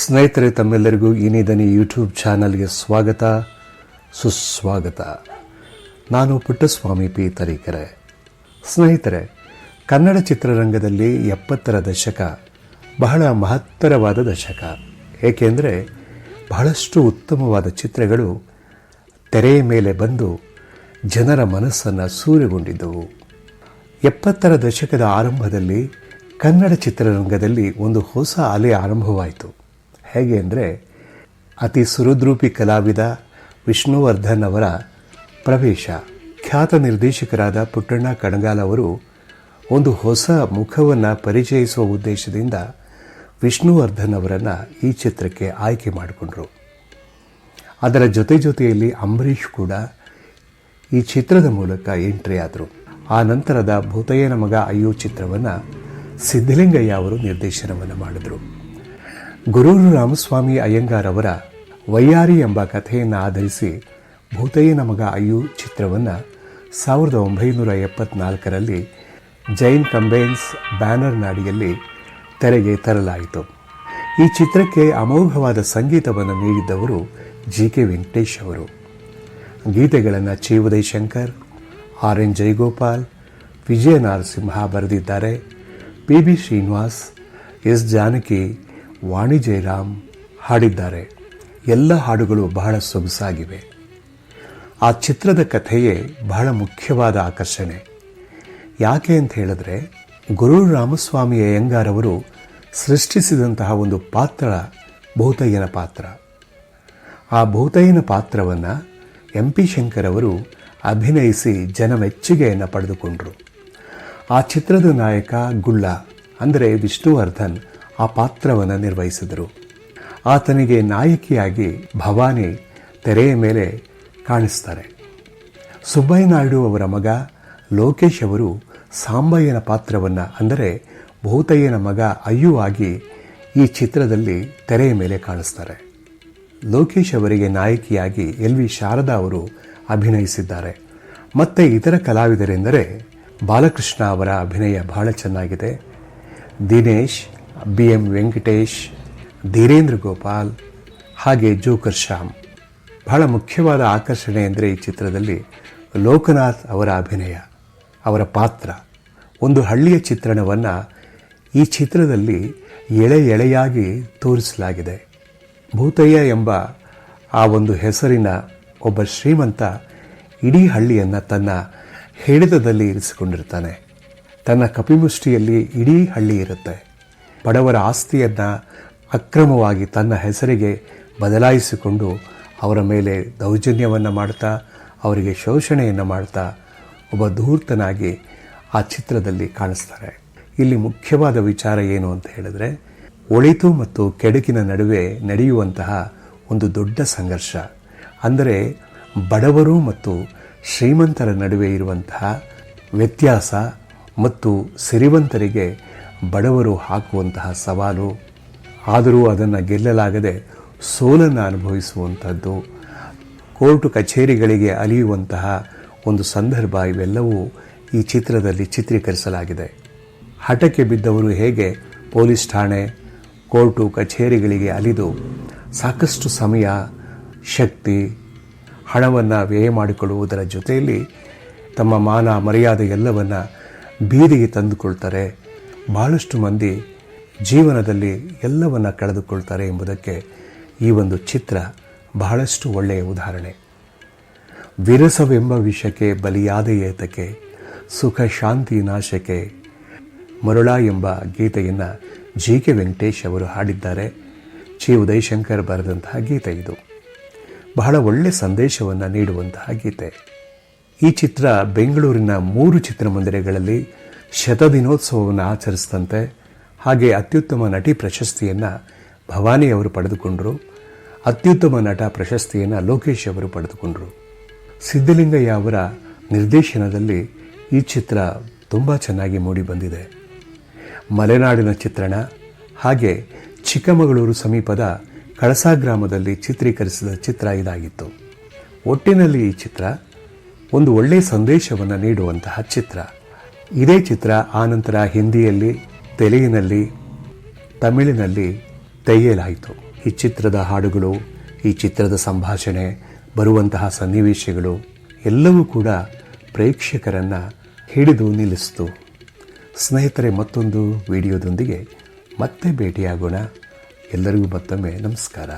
ಸ್ನೇಹಿತರೆ, ತಮ್ಮೆಲ್ಲರಿಗೂ ಇನಿದನಿ ಯೂಟ್ಯೂಬ್ ಚಾನಲ್ಗೆ ಸ್ವಾಗತ, ಸುಸ್ವಾಗತ. ನಾನು ಪುಟ್ಟಸ್ವಾಮಿ ಪಿ ತರೀಕೆರೆ ಸ್ನೇಹಿತರೆ, ಕನ್ನಡ ಚಿತ್ರರಂಗದಲ್ಲಿ ಎಪ್ಪತ್ತರ ದಶಕ ಬಹಳ ಮಹತ್ತರವಾದ ದಶಕ. ಏಕೆಂದರೆ ಬಹಳಷ್ಟು ಉತ್ತಮವಾದ ಚಿತ್ರಗಳು ತೆರೆಯ ಮೇಲೆ ಬಂದು ಜನರ ಮನಸ್ಸನ್ನು ಸೂರೆಗೊಂಡಿದ್ದವು. ಎಪ್ಪತ್ತರ ದಶಕದ ಆರಂಭದಲ್ಲಿ ಕನ್ನಡ ಚಿತ್ರರಂಗದಲ್ಲಿ ಒಂದು ಹೊಸ ಅಲೆ ಆರಂಭವಾಯಿತು. ಹೇಗೆ ಅಂದರೆ ಅತಿ ಸುರದ್ರೂಪಿ ಕಲಾವಿದ ವಿಷ್ಣುವರ್ಧನ್ ಅವರ ಪ್ರವೇಶ. ಖ್ಯಾತ ನಿರ್ದೇಶಕರಾದ ಪುಟ್ಟಣ್ಣ ಕಣಗಾಲ್ ಅವರು ಒಂದು ಹೊಸ ಮುಖವನ್ನು ಪರಿಚಯಿಸುವ ಉದ್ದೇಶದಿಂದ ವಿಷ್ಣುವರ್ಧನ್ ಅವರನ್ನು ಈ ಚಿತ್ರಕ್ಕೆ ಆಯ್ಕೆ ಮಾಡಿಕೊಂಡರು. ಅದರ ಜೊತೆ ಜೊತೆಯಲ್ಲಿ ಅಂಬರೀಷ್ ಕೂಡ ಈ ಚಿತ್ರದ ಮೂಲಕ ಎಂಟ್ರಿ ಆದರು. ಆ ನಂತರದ ಭೂತಯ್ಯನ ಮಗ ಅಯ್ಯೋ ಚಿತ್ರವನ್ನು ಸಿದ್ಧಲಿಂಗಯ್ಯ ಅವರು ನಿರ್ದೇಶನವನ್ನು ಮಾಡಿದರು. ಗುರೂರು ರಾಮಸ್ವಾಮಿ ಅಯ್ಯಂಗಾರ್ ಅವರ ವೈಯಾರಿ ಎಂಬ ಕಥೆಯನ್ನು ಆಧರಿಸಿ ಭೂತಯ್ಯನ ಮಗ ಅಯ್ಯು ಚಿತ್ರವನ್ನು ಸಾವಿರದ ಒಂಬೈನೂರ ಎಪ್ಪತ್ನಾಲ್ಕರಲ್ಲಿ ಜೈನ್ ಕಂಬೈನ್ಸ್ ಬ್ಯಾನರ್ ನಾಡಿಯಲ್ಲಿ ತೆರೆಗೆ ತರಲಾಯಿತು. ಈ ಚಿತ್ರಕ್ಕೆ ಅಮೋಘವಾದ ಸಂಗೀತವನ್ನು ನೀಡಿದ್ದವರು ಜಿ ಕೆ ವೆಂಕಟೇಶ್ ಅವರು. ಗೀತೆಗಳನ್ನು ಚಿ ಉದಯ್ ಶಂಕರ್, ಆರ್ ಎನ್ ಜಯಗೋಪಾಲ್ ವಿಜಯ ನರಸಿಂಹ ಬರೆದಿದ್ದಾರೆ. P B Srinivas, S Janaki Vani Jayaram ಹಾಡಿದ್ದಾರೆ. ಎಲ್ಲ ಹಾಡುಗಳು ಬಹಳ ಸೊಗಸಾಗಿವೆ. ಆ ಚಿತ್ರದ ಕಥೆಯೇ ಬಹಳ ಮುಖ್ಯವಾದ ಆಕರ್ಷಣೆ. ಯಾಕೆ ಅಂತ ಹೇಳಿದ್ರೆ, ಗುರು ರಾಮಸ್ವಾಮಿ ಅಯ್ಯಂಗಾರವರು ಸೃಷ್ಟಿಸಿದಂತಹ ಒಂದು ಪಾತ್ರ ಭೂತಯ್ಯನ ಪಾತ್ರ. ಆ ಭೂತಯ್ಯನ ಪಾತ್ರವನ್ನು ಎಂ ಪಿ ಶಂಕರ್ ಅವರು ಅಭಿನಯಿಸಿ ಜನಮೆಚ್ಚುಗೆಯನ್ನು ಪಡೆದುಕೊಂಡರು. ಆ ಚಿತ್ರದ ನಾಯಕ ಗುಳ್ಳ, ಅಂದರೆ ವಿಷ್ಣುವರ್ಧನ್ ಆ ಪಾತ್ರವನ್ನು ನಿರ್ವಹಿಸಿದರು. ಆತನಿಗೆ ನಾಯಕಿಯಾಗಿ ಭವಾನಿ ತೆರೆಯ ಮೇಲೆ ಕಾಣಿಸ್ತಾರೆ. ಸುಬ್ಬಯ್ಯನಾಯ್ಡು ಅವರ ಮಗ ಲೋಕೇಶ್ ಅವರು ಸಾಂಬಯ್ಯನ ಪಾತ್ರವನ್ನು, ಅಂದರೆ ಭೂತಯ್ಯನ ಮಗ ಅಯ್ಯು ಆಗಿ ಈ ಚಿತ್ರದಲ್ಲಿ ತೆರೆಯ ಮೇಲೆ ಕಾಣಿಸ್ತಾರೆ. ಲೋಕೇಶ್ ಅವರಿಗೆ ನಾಯಕಿಯಾಗಿ ಎಲ್ ವಿ ಶಾರದಾ ಅವರು ಅಭಿನಯಿಸಿದ್ದಾರೆ. ಮತ್ತೆ ಇತರ ಕಲಾವಿದರೆಂದರೆ ಬಾಲಕೃಷ್ಣ ಅವರ ಅಭಿನಯ ಬಹಳ ಚೆನ್ನಾಗಿದೆ. ದಿನೇಶ್ ಬಿ ಎಂ ವೆಂಕಟೇಶ್, ಧೀರೇಂದ್ರ ಗೋಪಾಲ್, ಹಾಗೆ ಜೋಕರ್ ಶ್ಯಾಮ್. ಬಹಳ ಮುಖ್ಯವಾದ ಆಕರ್ಷಣೆ ಎಂದರೆ ಈ ಚಿತ್ರದಲ್ಲಿ ಲೋಕನಾಥ್ ಅವರ ಅಭಿನಯ, ಅವರ ಪಾತ್ರ. ಒಂದು ಹಳ್ಳಿಯ ಚಿತ್ರಣವನ್ನು ಈ ಚಿತ್ರದಲ್ಲಿ ಎಳೆ ಎಳೆಯಾಗಿ ತೋರಿಸಲಾಗಿದೆ. ಭೂತಯ್ಯ ಎಂಬ ಆ ಒಂದು ಹೆಸರಿನ ಒಬ್ಬ ಶ್ರೀಮಂತ ಇಡೀ ಹಳ್ಳಿಯನ್ನು ತನ್ನ ಹಿಡಿತದಲ್ಲಿ ಇರಿಸಿಕೊಂಡಿರ್ತಾನೆ. ತನ್ನ ಕಪಿಮುಷ್ಟಿಯಲ್ಲಿ ಇಡೀ ಹಳ್ಳಿ ಇರುತ್ತೆ. ಬಡವರ ಆಸ್ತಿಯನ್ನು ಅಕ್ರಮವಾಗಿ ತನ್ನ ಹೆಸರಿಗೆ ಬದಲಾಯಿಸಿಕೊಂಡು ಅವರ ಮೇಲೆ ದೌರ್ಜನ್ಯವನ್ನು ಮಾಡ್ತಾ, ಅವರಿಗೆ ಶೋಷಣೆಯನ್ನು ಮಾಡ್ತಾ ಒಬ್ಬ ಧೂರ್ತನಾಗಿ ಆ ಚಿತ್ರದಲ್ಲಿ ಕಾಣಿಸ್ತಾರೆ. ಇಲ್ಲಿ ಮುಖ್ಯವಾದ ವಿಚಾರ ಏನು ಅಂತ ಹೇಳಿದ್ರೆ, ಒಳಿತು ಮತ್ತು ಕೆಡುಕಿನ ನಡುವೆ ನಡೆಯುವಂತಹ ಒಂದು ದೊಡ್ಡ ಸಂಘರ್ಷ. ಅಂದರೆ ಬಡವರು ಮತ್ತು ಶ್ರೀಮಂತರ ನಡುವೆ ಇರುವಂತಹ ವ್ಯತ್ಯಾಸ ಮತ್ತು ಸಿರಿವಂತರಿಗೆ ಬಡವರು ಹಾಕುವಂತಹ ಸವಾಲು, ಆದರೂ ಅದನ್ನು ಗೆಲ್ಲಲಾಗದೆ ಸೋಲನ್ನು ಅನುಭವಿಸುವಂಥದ್ದು, ಕೋರ್ಟು ಕಚೇರಿಗಳಿಗೆ ಅಲಿಯುವಂತಹ ಒಂದು ಸಂದರ್ಭ ಇವೆಲ್ಲವೂ ಈ ಚಿತ್ರದಲ್ಲಿ ಚಿತ್ರೀಕರಿಸಲಾಗಿದೆ. ಹಠಕ್ಕೆ ಬಿದ್ದವರು ಹೇಗೆ ಪೊಲೀಸ್ ಠಾಣೆ, ಕೋರ್ಟು ಕಚೇರಿಗಳಿಗೆ ಅಲಿದು ಸಾಕಷ್ಟು ಸಮಯ, ಶಕ್ತಿ, ಹಣವನ್ನು ವ್ಯಯ ಮಾಡಿಕೊಳ್ಳುವುದರ ಜೊತೆಯಲ್ಲಿ ತಮ್ಮ ಮಾನ ಮರ್ಯಾದೆ ಎಲ್ಲವನ್ನು ಬೀದಿಗೆ ತಂದುಕೊಳ್ತಾರೆ. ಬಹಳಷ್ಟು ಮಂದಿ ಜೀವನದಲ್ಲಿ ಎಲ್ಲವನ್ನು ಕಳೆದುಕೊಳ್ತಾರೆ ಎಂಬುದಕ್ಕೆ ಈ ಒಂದು ಚಿತ್ರ ಬಹಳಷ್ಟು ಒಳ್ಳೆಯ ಉದಾಹರಣೆ. ವಿರಸವೆಂಬ ವಿಷಕ್ಕೆ ಬಲಿಯಾದ ಏತಕ್ಕೆ, ಸುಖ ಶಾಂತಿ ನಾಶಕ್ಕೆ ಮರುಳ ಎಂಬ ಗೀತೆಯನ್ನು ಜಿ ಕೆ ವೆಂಕಟೇಶ್ ಅವರು ಹಾಡಿದ್ದಾರೆ. ಚಿ ಉದಯಶಂಕರ್ ಬರೆದಂತಹ ಗೀತೆ ಇದು. ಬಹಳ ಒಳ್ಳೆ ಸಂದೇಶವನ್ನು ನೀಡುವಂತಹ ಗೀತೆ. ಈ ಚಿತ್ರ ಬೆಂಗಳೂರಿನ ಮೂರು ಚಿತ್ರಮಂದಿರಗಳಲ್ಲಿ ಶತದಿನೋತ್ಸವವನ್ನು ಆಚರಿಸಿದಂತೆ ಹಾಗೆ ಅತ್ಯುತ್ತಮ ನಟಿ ಪ್ರಶಸ್ತಿಯನ್ನು ಭವಾನಿ ಅವರು ಪಡೆದುಕೊಂಡರು. ಅತ್ಯುತ್ತಮ ನಟ ಪ್ರಶಸ್ತಿಯನ್ನು ಲೋಕೇಶ್ ಅವರು ಪಡೆದುಕೊಂಡರು. ಸಿದ್ಧಲಿಂಗಯ್ಯ ಅವರ ನಿರ್ದೇಶನದಲ್ಲಿ ಈ ಚಿತ್ರ ತುಂಬ ಚೆನ್ನಾಗಿ ಮೂಡಿಬಂದಿದೆ ಮಲೆನಾಡಿನ ಚಿತ್ರಣ ಹಾಗೆ ಚಿಕ್ಕಮಗಳೂರು ಸಮೀಪದ ಕಳಸಾ ಗ್ರಾಮದಲ್ಲಿ ಚಿತ್ರೀಕರಿಸಿದ ಚಿತ್ರ ಇದಾಗಿತ್ತು. ಒಟ್ಟಿನಲ್ಲಿ ಈ ಚಿತ್ರ ಒಂದು ಒಳ್ಳೆಯ ಸಂದೇಶವನ್ನು ನೀಡುವಂತಹ ಚಿತ್ರ. ಇದೇ ಚಿತ್ರ ಆನಂತರ ಹಿಂದಿಯಲ್ಲಿ, ತೆಲುಗಿನಲ್ಲಿ, ತಮಿಳಿನಲ್ಲಿ ತೆಗೆಯಲಾಯಿತು. ಈ ಚಿತ್ರದ ಹಾಡುಗಳು, ಈ ಚಿತ್ರದ ಸಂಭಾಷಣೆ, ಬರುವಂತಹ ಸನ್ನಿವೇಶಗಳು ಎಲ್ಲವೂ ಕೂಡ ಪ್ರೇಕ್ಷಕರನ್ನು ಹಿಡಿದು ನಿಲ್ಲಿಸಿತು. ಸ್ನೇಹಿತರೆ, ಮತ್ತೊಂದು ವಿಡಿಯೋದೊಂದಿಗೆ ಮತ್ತೆ ಭೇಟಿಯಾಗೋಣ. ಎಲ್ಲರಿಗೂ ಮತ್ತೊಮ್ಮೆ ನಮಸ್ಕಾರ.